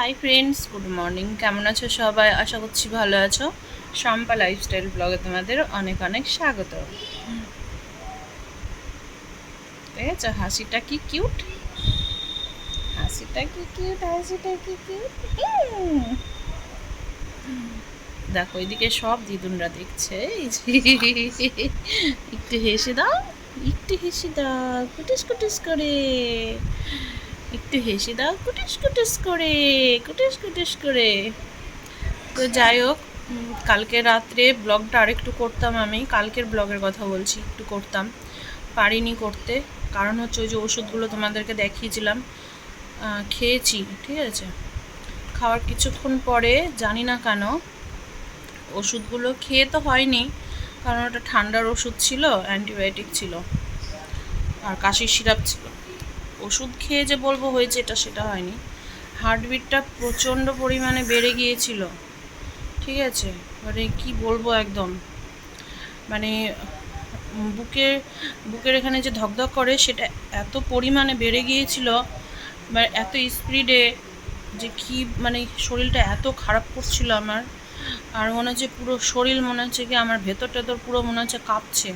Hi friends good morning কেমন আছো সবাই? আশা করছি ভালো আছো। শম্পা লাইফস্টাইল ব্লগে তোমাদের অনেক অনেক স্বাগত। ঠিক আছে হাসিটা কি কিউট হাসিটা কি কিউট হাসিটা কি কিউট দেখো, এদিকে সব দিদুনরা দেখছে। একটু হেসে দাও, একটু হেসে দাও। কুটিস কুটিস করে। একটু হেসে দাও, কুটিস কুটিস করে, কুটিস কুটিস করে। তো যাই হোক কালকে রাত্রে ব্লগটা আরেকটু করতাম আমি, কালকের ব্লগের কথা বলছি, একটু করতাম। পারিনি করতে, কারণ হচ্ছে ওই যে ওষুধগুলো তোমাদেরকে দেখিয়েছিলাম খেয়েছি, ঠিক আছে? খাওয়ার কিছুক্ষণ পরে, জানি না কেন, ওষুধগুলো খেয়ে তো হয়নি, কারণ ওটা ঠান্ডার ওষুধ ছিল, অ্যান্টিবায়োটিক ছিল, আর কাশির সিরাপ ছিল। ওষুধ খেয়ে যে বলব হয়েছে এটা সেটা হয়নি। হার্টবিটটা প্রচণ্ড পরিমাণে বেড়ে গিয়েছিল। ঠিক আছে? মানে কি বলব একদম? মানে বুকে, বুকের এখানে যে ধকধক করে সেটা এত পরিমাণে বেড়ে গিয়েছিল বা এত স্পিডে যে কি মানে শরীরটা এত খারাপ করছিল আমার। আর মনে হচ্ছে পুরো শরীর মনে হচ্ছে কি আমার ভেতর টেতর পুরো মনে হচ্ছে কাঁপছে।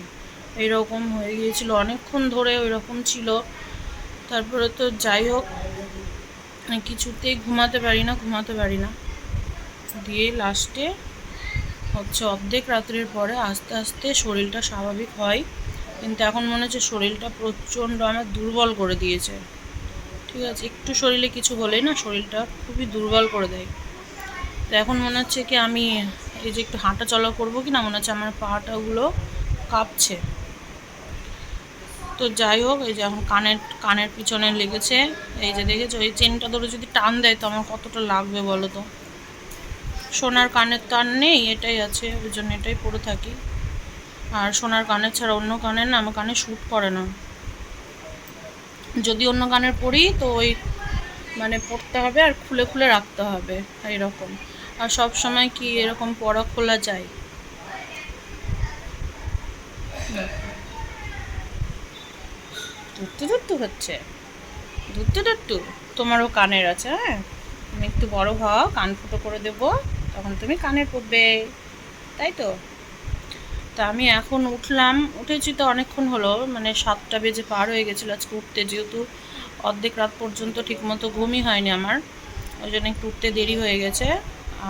এইরকম হয়ে গিয়েছিল। অনেকক্ষণ ধরে ওই রকম ছিল। তারপরে তো যাই হোক কিছুতেই ঘুমাতে পারি না, ঘুমাতে পারি না। দিয়ে লাস্টে হচ্ছে অর্ধেক রাত্রের পরে আস্তে আস্তে শরীরটা স্বাভাবিক হয়। কিন্তু এখন মনে হচ্ছে শরীরটা প্রচণ্ড আমার দুর্বল করে দিয়েছে। ঠিক আছে, একটু শরীরে কিছু হলেই না শরীরটা খুবই দুর্বল করে দেয়। তো এখন মনে হচ্ছে কি আমি এই যে একটু হাঁটা চলা করব কি না মনে হচ্ছে আমার পাটাগুলো কাঁপছে। তো যাই হোক, এই যে এখন কানের কানের পিছনে লেগেছে। এই যে দেখেছ, এই চেনটা ধরে যদি টান দেয় তো আমার কতটা লাগবে বলো তো? সোনার কানের তার নেই, এটাই আছে, ওই জন্য এটাই পরে থাকি। আর সোনার কানের ছাড়া অন্য কানের না, আমার কানে শ্যুট করে না। যদি অন্য কানের পরি তো ওই মানে পড়তে হবে আর খুলে খুলে রাখতে হবে এরকম। আর সব সময় কি এরকম পড়া খোলা যায়? ধুট্টু ধুট্টু হচ্ছে। ধুট্টু ধুট্টু তোমারও কানের আছে হ্যাঁ? তুমি একটু বড় হও, কান ফুটো করে দেবো, তখন তুমি কানের পড়বে, তাই তো? তা আমি এখন উঠলাম, উঠেছি তো অনেকক্ষণ হলো মানে সাতটা বেজে পার হয়ে গেছিল আজকে উঠতে, যেহেতু অর্ধেক রাত পর্যন্ত ঠিকমতো ঘুমই হয়নি আমার, ওই জন্য একটু উঠতে দেরি হয়ে গেছে,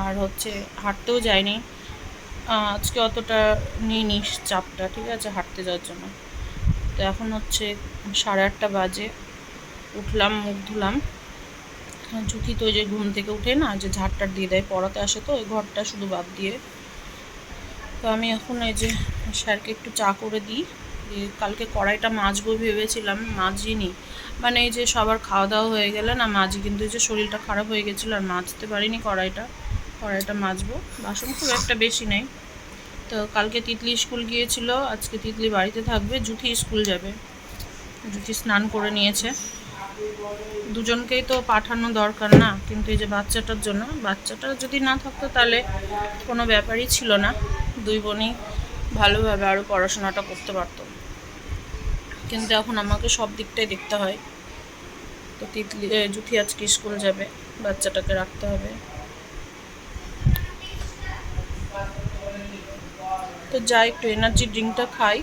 আর হচ্ছে হাঁটতেও যায়নি আজকে অতটা নিইনি চাপটা, ঠিক আছে? হাঁটতে যাওয়ার জন্য। তো এখন হচ্ছে সাড়ে আটটা বাজে। উঠলাম, মুখ ধুলাম। ঝুঁকি তো যে ঘুম থেকে উঠে না, যে ঝাড়টার দিয়ে দেয়, পড়াতে আসে তো, ওই ঘরটা শুধু বাদ দিয়ে। তো আমি এখন এই যে স্যারকে একটু চা করে দিই। কালকে কড়াইটা মাজবো ভেবেছিলাম, মাজিনি। মানে এই যে সবার খাওয়া দাওয়া হয়ে গেলে না, মাজি, কিন্তু এই যে শরীরটা খারাপ হয়ে গেছিল আর মাজতে পারিনি কড়াইটা। কড়াইটা মাজবো। বাসন খুব একটা বেশি নেই। তো কালকে তিতলি স্কুল গিয়েছিল, আজকে তিতলি বাড়িতে থাকবে জুথি স্কুল যাবে। জুথি স্নান করে নিয়েছে। দুজনকেই তো পাঠানো দরকার না, কিন্তু এই যে বাচ্চাটার জন্য, বাচ্চাটা যদি না থাকতো তাহলে কোনো ব্যাপারই ছিল না। দুই বোনই ভালোভাবে আরও পড়াশোনাটা করতে পারতো। কিন্তু এখন আমাকে সব দিকটাই দেখতে হয়। তো তিতলি জুথি আজকে স্কুল যাবে, বাচ্চাটাকে রাখতে হবে। তো যাই একটু এনার্জি ড্রিঙ্কটা খাই।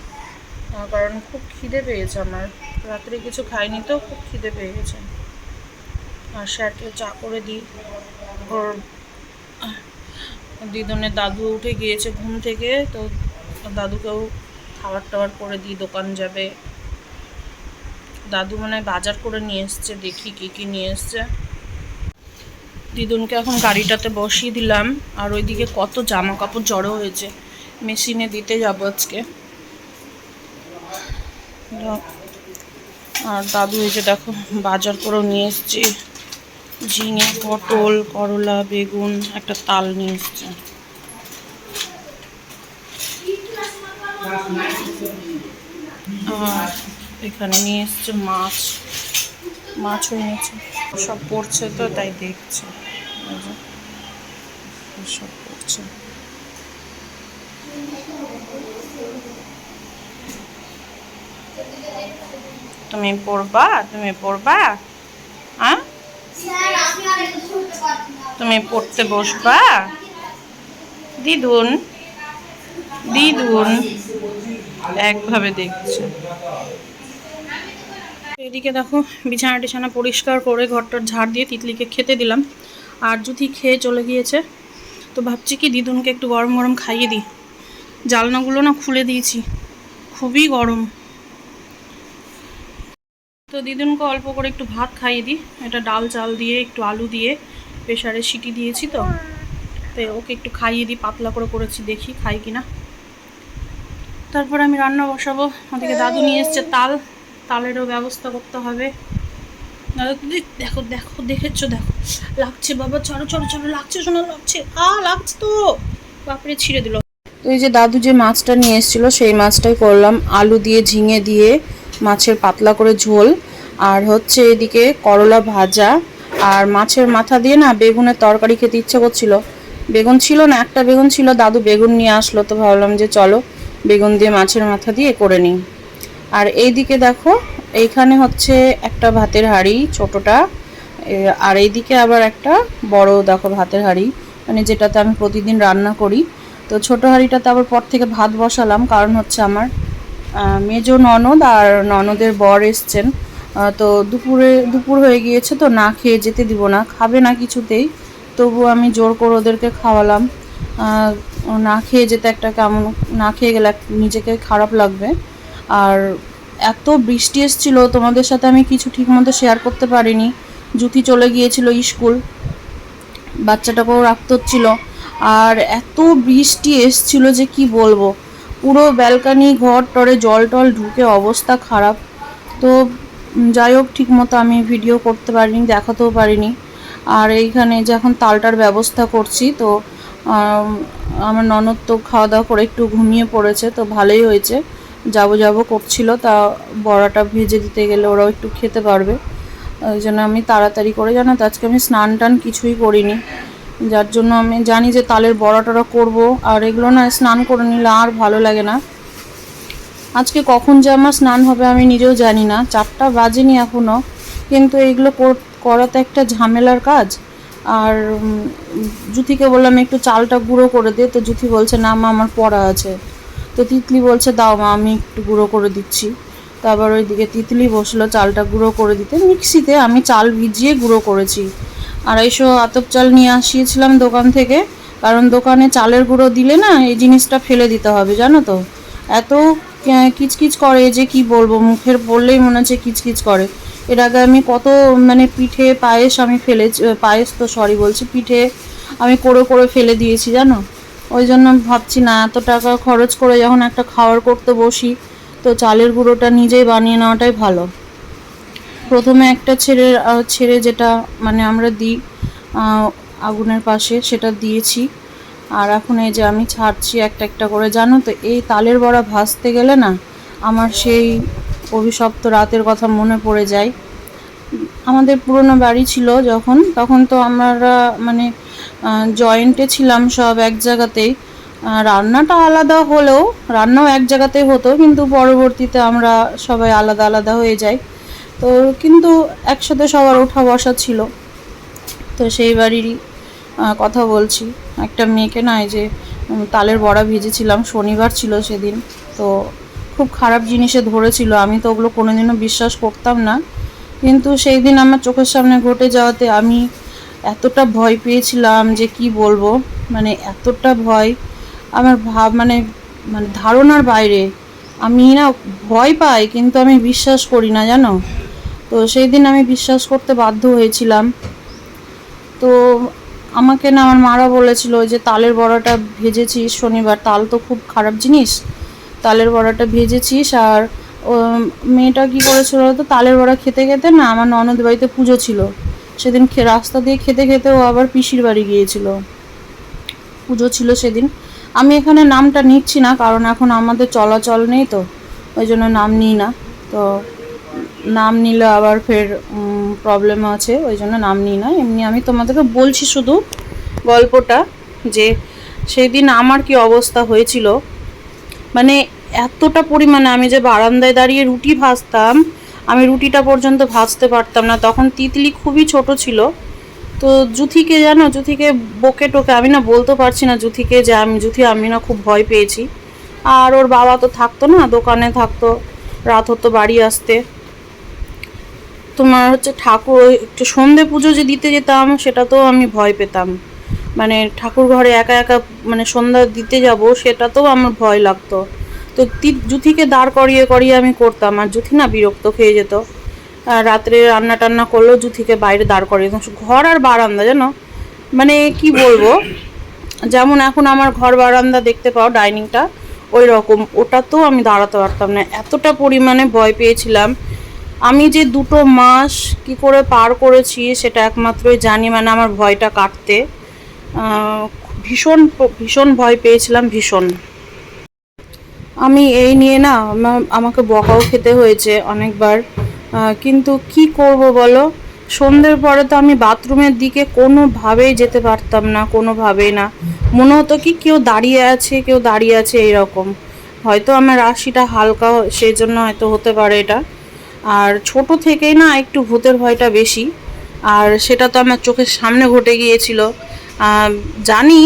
কারণ খুব খিদে পেয়েছে আমার। রাত্রে কিছু খাইনি তো, খুব খিদে পেয়ে গেছে আর স্যারকে চা করে দিই। ওর, দিদনের দাদু উঠে গিয়েছে ঘুম থেকে, তো দাদুকেও খাবার টাবার করে দিই, দোকান যাবে। দাদু মানে বাজার করে নিয়ে এসছে, দেখি কী কী নিয়ে এসছে। দিদুনকে এখন গাড়িটাতে বসিয়ে দিলাম। আর ওইদিকে কত জামা কাপড় জড়ো হয়েছে। মেশিনে দিতে যাব আজকে। আর দাদু এই যে দেখো, বাজার করেও নিয়ে এসছে। ঝিঙে, পটল, করলা, বেগুন, একটা তাল নিয়ে এসছে। আর এখানে নিয়ে এসছে মাছ। মাছও নিয়েছে সব পড়ছে তো, তাই দেখছে। সব পড়ছে। তুমি পড়বা? তুমি পড়বা? হ্যাঁ? তুমি পড়তে বসবা? দিদুন দিদুন একভাবে দেখছে। এদিকে দেখো বিছানা টিছানা পরিষ্কার করে ঘরটার ঝাড় দিয়ে তিতলিকে খেতে দিলাম। আর যদি খেয়ে চলে গিয়েছে। তো ভাবছি কি দিদুনকে একটু গরম গরম খাইয়ে দিই। জালনাগুলো না খুলে দিয়েছি। খুবই গরম। তো দিদুনকে অল্প করে একটু ভাত খাইয়ে দিই। এটা ডাল চাল দিয়ে, একটু আলু দিয়ে প্রেশারে সিটি দিয়েছি তো। তো ওকে একটু খাইয়ে দিই, পাতলা করে করেছি, দেখি খাই কিনা। তারপর আমি রান্না বসাবো। ওদিকে দাদু নিয়ে এসছে তাল। তালেরও ব্যবস্থা করতে হবে। দাদু দেখো দেখো, দেখেছ, দেখো। লাগছে বাবা, চলো চলো চলো, লাগছে শোনা লাগছে। আ, লাগছে তো। বাপরে, ছিঁড়ে দিল। তো এই যে দাদু যে মাছটা নিয়ে এসেছিল, সেই মাছটাই করলাম। আলু দিয়ে, ঝিঙে দিয়ে, মাছের পাতলা করে ঝোল। আর হচ্ছে এদিকে করলা ভাজা। আর মাছের মাথা দিয়ে না বেগুনের তরকারি খেতে ইচ্ছে করছিল। বেগুন ছিল না, একটা বেগুন ছিল। দাদু বেগুন নিয়ে আসলো, তো ভাবলাম যে চলো বেগুন দিয়ে মাছের মাথা দিয়ে করে নিই। আর এইদিকে দেখো, এইখানে হচ্ছে একটা ভাতের হাঁড়ি ছোটটা। আর এইদিকে আবার একটা বড় দেখো ভাতের হাঁড়ি। মানে যেটাতে আমি প্রতিদিন রান্না করি। তো ছোট হাঁড়িটাতে আবার পর থেকে ভাত বসালাম, কারণ হচ্ছে আমার মেজো ননদ আর ননদের বর এসছেন। তো দুপুরে, দুপুর হয়ে গিয়েছে তো না খেয়ে যেতে দিব না, খাবে না কিছুতেই, তবু আমি জোর করে ওদেরকে খাওয়ালাম। না খেয়ে যেতে একটা কেমন, না খেয়ে গেলে নিজেকে খারাপ লাগবে। আর এত বৃষ্টি এসেছিল, তোমাদের সাথে আমি কিছু ঠিকমতো শেয়ার করতে পারিনি। জুতি চলে গিয়েছিল স্কুল, বাচ্চাটাকেও রাখতে হচ্ছিল। আর এত বৃষ্টি এসছিল যে কি বলব? পুরো ব্যালকানি ঘর টরে জল টল ঢুকে অবস্থা খারাপ। তো যাই হোক ঠিক মতো আমি ভিডিও করতে পারিনি, দেখাতেও পারিনি। আর এইখানে যে এখন তালটার ব্যবস্থা করছি, তো আমার ননদ তো খাওয়া দাওয়া করে একটু ঘুমিয়ে পড়েছে, তো ভালোই হয়েছে। যাব যাব করছিল, তা বড়াটা ভেজে দিতে গেলে ওরাও একটু খেতে পারবে। ওই জন্য আমি তাড়াতাড়ি করে, জানো তো, আজকে আমি স্নান টান কিছুই করিনি। যার জন্য আমি জানি যে তালের বড়া টড়া করব। আর এগুলো না স্নান করে নিলে আর ভালো লাগে না। আজকে কখন যে আমার স্নান হবে আমি নিজেও জানি না। চারটা বাজেনি এখনও কিন্তু এইগুলো কর- তো একটা ঝামেলার কাজ। আর জুথিকে বললাম একটু চালটা গুঁড়ো করে দে। তো জুথি বলছে, না মা, আমার পড়া আছে। তো তিতলি বলছে, দাও মা, আমি একটু গুঁড়ো করে দিচ্ছি। তারপর ওইদিকে তিতলি বসল চালটা গুঁড়ো করে দিতে। মিক্সিতে আমি চাল ভিজিয়ে গুঁড়ো করেছি। আড়াইশো আতপ চাল নিয়ে আসিয়েছিলাম দোকান থেকে। কারণ দোকানে চালের গুঁড়ো দিলে না এই জিনিসটা ফেলে দিতে হবে, জানো তো? এত কিচকিচ করে যে কি বলব, মুখের বললেই মনে হচ্ছে কিচকিচ করে। এর আগে আমি কত মানে পিঠে পায়েস আমি ফেলে পায়েস তো সরি বলছি, পিঠে আমি করে করে ফেলে দিয়েছি, জানো? ওই জন্য ভাবছি না, এত টাকা খরচ করে যখন একটা খাওয়ার করতে বসি, তো চালের গুঁড়োটা নিজেই বানিয়ে নেওয়াটাই ভালো। প্রথমে একটা ছেড়ে ছেড়ে যেটা মানে আমরা দিই আগুনের পাশে, সেটা দিয়েছি। আর এখন এই যে আমি ছাড়ছি একটা একটা করে, জানো তো, এই তালের বড়া ভাজতে গেলে না আমার সেই অভিশপ্ত রাতের কথা মনে পড়ে যায়। আমাদের পুরনো বাড়ি ছিল যখন, তখন তো আমরা মানে জয়েন্টে ছিলাম সব এক জায়গাতেই। রান্নাটা আলাদা হলেও, রান্নাও এক জায়গাতেই হতো, কিন্তু পরবর্তীতে আমরা সবাই আলাদা আলাদা হয়ে যাই। তো কিন্তু একসাথে সবার ওঠা বসা ছিল। তো সেই বাড়িরই কথা বলছি। একটা মেয়েকে না এই যে তালের বড়া ভেজেছিলাম, শনিবার ছিল সেদিন। তো খুব খারাপ জিনিসে ধরেছিল। আমি তো ওগুলো কোনোদিনও বিশ্বাস করতাম না। কিন্তু সেই দিন আমার চোখের সামনে ঘটে যাওয়াতে আমি এতটা ভয় পেয়েছিলাম যে কি বলব। মানে এতটা ভয়, আমার ভাব মানে মানে ধারণার বাইরে। আমি না ভয় পাই, কিন্তু আমি বিশ্বাস করি না, জানো? তো সেই দিন আমি বিশ্বাস করতে বাধ্য হয়েছিলাম। তো আমাকে না আমার মারা বলেছিল যে তালের বড়াটা ভেজেছিস শনিবার, তাল তো খুব খারাপ জিনিস। তালের বড়াটা ভেজেছিস আর মেয়েটা কি করেছিল তো তালের বড়া খেতে খেতে না আমার ননদ বাড়িতে পুজো ছিল। সেদিন রাস্তা দিয়ে খেতে খেতে ও আবার পিসির বাড়ি গিয়েছিল। পুজো ছিল সেদিন। আমি এখানে নামটা নিচ্ছি না কারণ এখন আমাদের চলাচল নেই তো, ওই জন্য নাম নিই না। তো নাম নিলে আবার ফের প্রবলেম আছে, ওই জন্য নাম নিই না। এমনি আমি তোমাদেরকে বলছি শুধু গল্পটা যে সেই দিন আমার কি অবস্থা হয়েছিল। মানে এতটা পরিমাণে আমি যে বারান্দায় দাঁড়িয়ে রুটি ভাজতাম, আমি রুটিটা পর্যন্ত ভাজতে পারতাম না। তখন তিতলি খুবই ছোট ছিল। তো জুথিকে জানো, জুথিকে বকে টোকে আমি না বলতে পারছি না জুথিকে যে আমি, জুথি, আমি না খুব ভয় পেয়েছি। আর ওর বাবা তো থাকতো না, দোকানে থাকতো, রাত হতো বাড়ি আসতে। তোমার হচ্ছে ঠাকুর একটু সন্ধে পুজো যে দিতে যেতাম, সেটা তো আমি ভয় পেতাম। মানে ঠাকুর ঘরে একা একা মানে সন্ধ্যা দিতে যাব সেটাতেও আমার ভয় লাগতো। তো জুথিকে দাঁড় করিয়ে করিয়ে আমি করতাম, আর জুথি না বিরক্ত খেয়ে যেত। আর রাত্রে রান্না টান্না করলেও জুথিকে বাইরে দাঁড় করিয়ে ঘর আর বারান্দা, জানো? মানে কি বলব? যেমন এখন আমার ঘর বারান্দা দেখতে পাও, ডাইনিংটা, ওই রকম। ওটাতেও আমি দাঁড়াতে পারতাম না। এতটা পরিমাণে ভয় পেয়েছিলাম আমি যে দুটো মাস কি করে পার করেছি সেটা একমাত্রই জানি মানে আমার ভয়টা কাটতে। ভীষণ ভীষণ ভয় পেয়েছিলাম, ভীষণ। আমি এই নিয়ে না আমাকে বকাও খেতে হয়েছে অনেকবার। কিন্তু কি করব বলো? সন্ধ্যের পরে তো আমি বাথরুমের দিকে কোনোভাবেই যেতে পারতাম না, কোনোভাবেই না। মনে হতো কি কেউ দাঁড়িয়ে আছে, কেউ দাঁড়িয়ে আছে এইরকম হয়তো আমার রাশিটা হালকা, সেই জন্য হয়তো হতে পারে এটা। আর ছোট থেকেই না একটু ভূতের ভয়টা বেশি। আর সেটা তো আমার চোখের সামনে ঘটে গিয়েছিল। জানি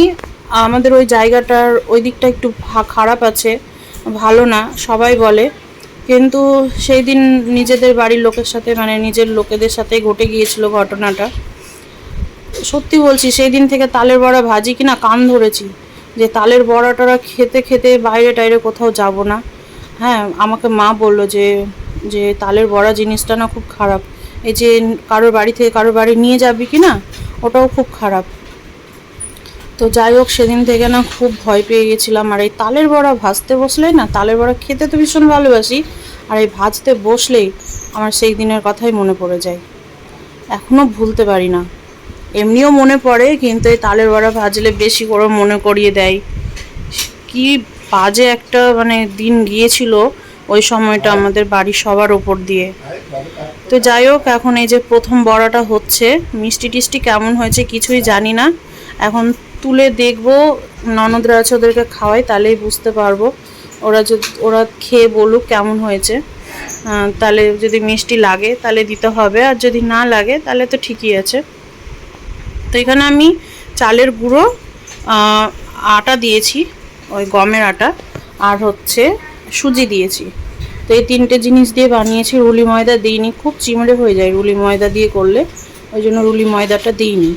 আমাদের ওই জায়গাটার ওই দিকটা একটু খারাপ আছে, ভালো না, সবাই বলে। কিন্তু সেই দিন নিজেদের বাড়ির লোকের সাথে মানে নিজের লোকেদের সাথে ঘটে গিয়েছিল ঘটনাটা। সত্যি বলছি, সেই দিন থেকে তালের বড়া ভাজি কিনা কান ধরেছি। যে তালের বড়াটা খেতে খেতে বাইরে টাইরে কোথাও যাব না। হ্যাঁ আমাকে মা বলল যে যে তালের বড়া জিনিসটা না খুব খারাপ। এই যে কারোর বাড়ি থেকে কারোর বাড়ি নিয়ে যাবি কি না, ওটাও খুব খারাপ। তো যাই হোক, সেদিন থেকে না খুব ভয় পেয়ে গেছিলাম। আর এই তালের বড়া ভাজতে বসলেই না, তালের বড়া খেতে তো ভীষণ ভালোবাসি, আর এই ভাজতে বসলেই আমার সেই দিনের কথাই মনে পড়ে যায়। এখনও ভুলতে পারি না। এমনিও মনে পড়ে, কিন্তু এই তালের বড়া ভাজলে বেশি করে মনে করিয়ে দেয়। কি বাজে একটা মানে দিন গিয়েছিল। ওই সময়টা আমাদের বাড়ির সবার ওপর দিয়ে। তো যাই হোক, এখন এই যে প্রথম বড়াটা হচ্ছে, মিষ্টি টিষ্টি কেমন হয়েছে কিছুই জানি না। এখন তুলে দেখব ননদরা আছে ওদেরকে খাওয়াই, তাহলেই বুঝতে পারব। ওরা যদি, ওরা খেয়ে বলুক কেমন হয়েছে। তাহলে যদি মিষ্টি লাগে, তাহলে দিতে হবে, আর যদি না লাগে, তাহলে তো ঠিকই আছে। তো এখানে আমি চালের গুঁড়ো আটা দিয়েছি, ওই গমের আটা, আর হচ্ছে সুজি দিয়েছি। তো এই তিনটে জিনিস দিয়ে বানিয়েছি, রুলি ময়দা দিইনি, খুব চিমড়ে হয়ে যায় রুলি ময়দা দিয়ে করলে, ওই জন্য রুলি ময়দাটা দিইনি।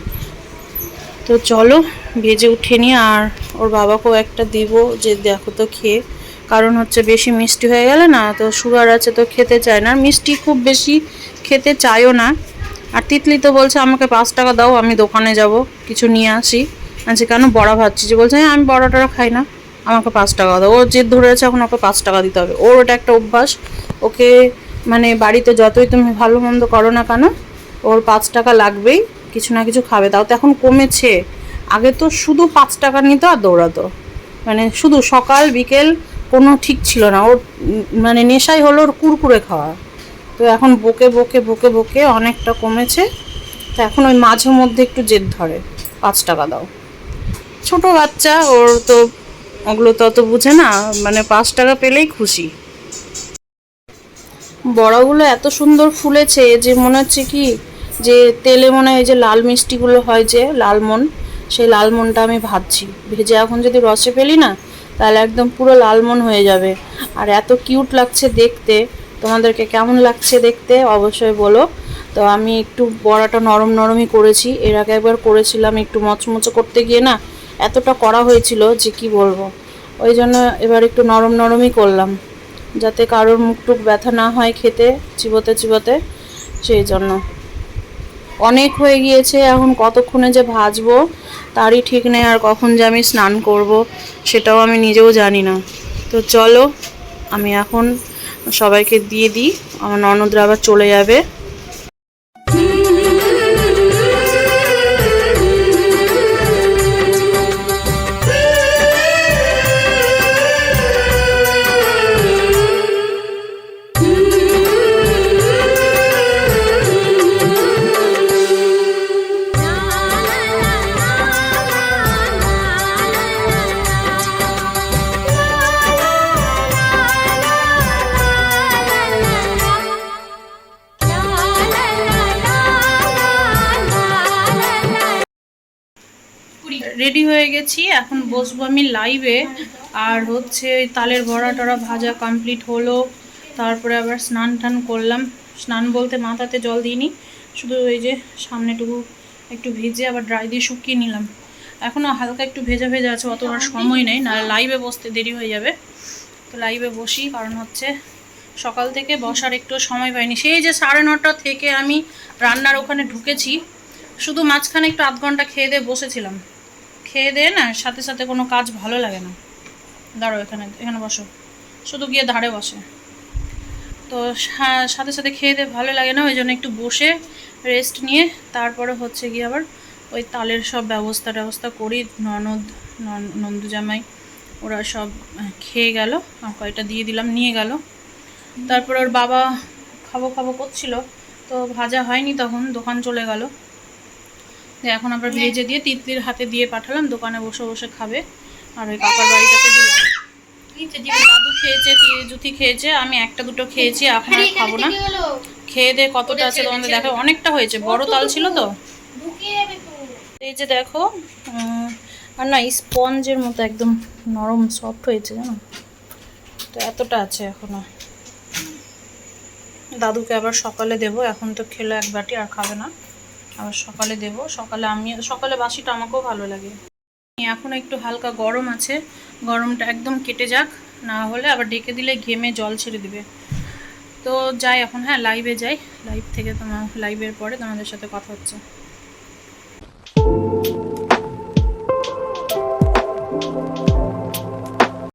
তো চলো, ভেজে উঠে নিই, আর ওর বাবাকেও একটা দিব যে দেখো তো খেয়ে, কারণ হচ্ছে বেশি মিষ্টি হয়ে গেলে না, তো সুগার আছে তো খেতে চায় না। মিষ্টি খুব বেশি খেতে চায়ও না। আর তিতলি তো বলছে, আমাকে পাঁচ টাকা দাও, আমি দোকানে যাব, কিছু নিয়ে আসি। আচ্ছা কেন বড়া ভাবছি যে বলছে হ্যাঁ আমি বড়াটা খাই না। আমাকে পাঁচ টাকা দাও। ওর জেদ ধরে আছে এখন ওকে পাঁচ টাকা দিতে হবে। ওর ওটা একটা অভ্যাস। ওকে মানে বাড়িতে যতই তুমি ভালো মন্দ করো না কেন, ওর পাঁচ টাকা লাগবেই, কিছু না কিছু খাবে। তাও তো এখন কমেছে। আগে তো শুধু পাঁচ টাকা নিত আর দৌড়াতো। মানে শুধু সকাল, বিকেল কোনো ঠিক ছিল না। ওর মানে নেশাই হলো ওর কুরকুরে খাওয়া। তো এখন বকে বকে বকে বকে অনেকটা কমেছে। তো এখন ওই মাঝে মধ্যে একটু জেদ ধরে। পাঁচ টাকা দাও। ছোট বাচ্চা, ওর তো ওগুলো তো অত বুঝে না মানে পাঁচ টাকা পেলেই খুশি। বড়াগুলো এত সুন্দর ফুলেছে যে মনে হচ্ছে কি, যে তেলে মনে হয় যে লাল মিষ্টিগুলো হয় যে লালমন সেই লালমনটা আমি ভাজছি। ভেজে এখন যদি রসে ফেলি না, তাহলে একদম পুরো লালমন হয়ে যাবে। আর এত কিউট লাগছে দেখতে, তোমাদেরকে কেমন লাগছে দেখতে অবশ্যই বলো। তো আমি একটু বড়াটা নরম নরমই করেছি। এর আগে একবার করেছিলাম একটু মচমচে করতে গিয়ে না এতটা করা হয়েছিল যে কি বলব। ওই জন্য এবার একটু নরম নরমই করলাম, যাতে কারোর মুখ টুক ব্যথা না হয় খেতে, চিবোতে চিবোতে, সেই জন্য। অনেক হয়ে গিয়েছে, এখন কতক্ষণে যে ভাজবো, তারই ঠিক নেই আর কখন যে আমি স্নান করব, সেটাও আমি নিজেও জানি না। তো চলো, আমি এখন সবাইকে দিয়ে দিই, আমার ননদরা আবার চলে যাবে। রেডি হয়ে গেছি। এখন বসবো আমি লাইভে আর হচ্ছে তালের বড়া টড়া ভাজা কমপ্লিট হলো। তারপরে আবার স্নান টান করলাম। স্নান বলতে মাথাতে জল দিইনি। শুধু ওই যে সামনেটুকু একটু ভেজে আবার ড্রাই দিয়ে শুকিয়ে নিলাম। এখনও হালকা একটু ভেজা ভেজা আছে, অত সময় নেই। না লাইভে বসতে দেরি হয়ে যাবে। তো লাইভে বসি, কারণ হচ্ছে সকাল থেকে বসার একটু সময় পাইনি। সেই যে সাড়ে নটা থেকে আমি রান্নার ওখানে ঢুকেছি। শুধু মাঝখানে একটু আধ ঘণ্টা খেয়ে দিয়ে বসেছিলাম। খেয়ে দিয়ে না, সাথে সাথে কোনো কাজ ভালো লাগে না। দাঁড়ো এখানে এখানে বসো। শুধু গিয়ে ধারে বসে। তো সাথে সাথে খেয়ে দিয়ে ভালো লাগে না, ওই জন্য একটু বসে রেস্ট নিয়ে তারপরে হচ্ছে গিয়ে আবার ওই তালের সব ব্যবস্থা ট্যবস্থা করি, ননদ, নন- নন্দু জামাই, ওরা সব খেয়ে গেল, আর কয়টা দিয়ে দিলাম, নিয়ে গেল। তারপর ওর বাবা খাব খাব করছিল, তো ভাজা হয়নি তখন, দোকান চলে গেল। দিয়ে এখন আবার ভেজে দিয়ে তিতলির হাতে দিয়ে পাঠালাম দোকানে বসে বসে খাবে। আর ওই কাকার বাড়িটাতে দিলাম। দাদু খেয়েছে তি- জুথি খেয়েছে আমি একটা দুটো খেয়েছি এখন আর খাব না। খেয়ে দিয়ে কতটা আছে তোমাদের দেখো অনেকটা হয়েছে বড় তাল ছিল তো। এই যে দেখো আর না স্পঞ্জের মতো একদম নরম সফট হয়েছে জানো? তো এতটা আছে এখনও। দাদুকে আবার সকালে দেব এখন তো খেলো এক বাটি আর খাবে না। আবার সকালে দেব। সকালে আমি সকালে বাসিটা আমাকেও ভালো লাগে। এখন একটু হালকা গরম আছে। গরমটা একদম কেটে যাক, না হলে আবার ডেকে দিলে ঘেমে জল ছেড়ে দিবে। তো যাই এখন হ্যাঁ লাইভে যাই। লাইভ থেকে তোমার লাইভের পরে তোমাদের সাথে কথা হচ্ছে।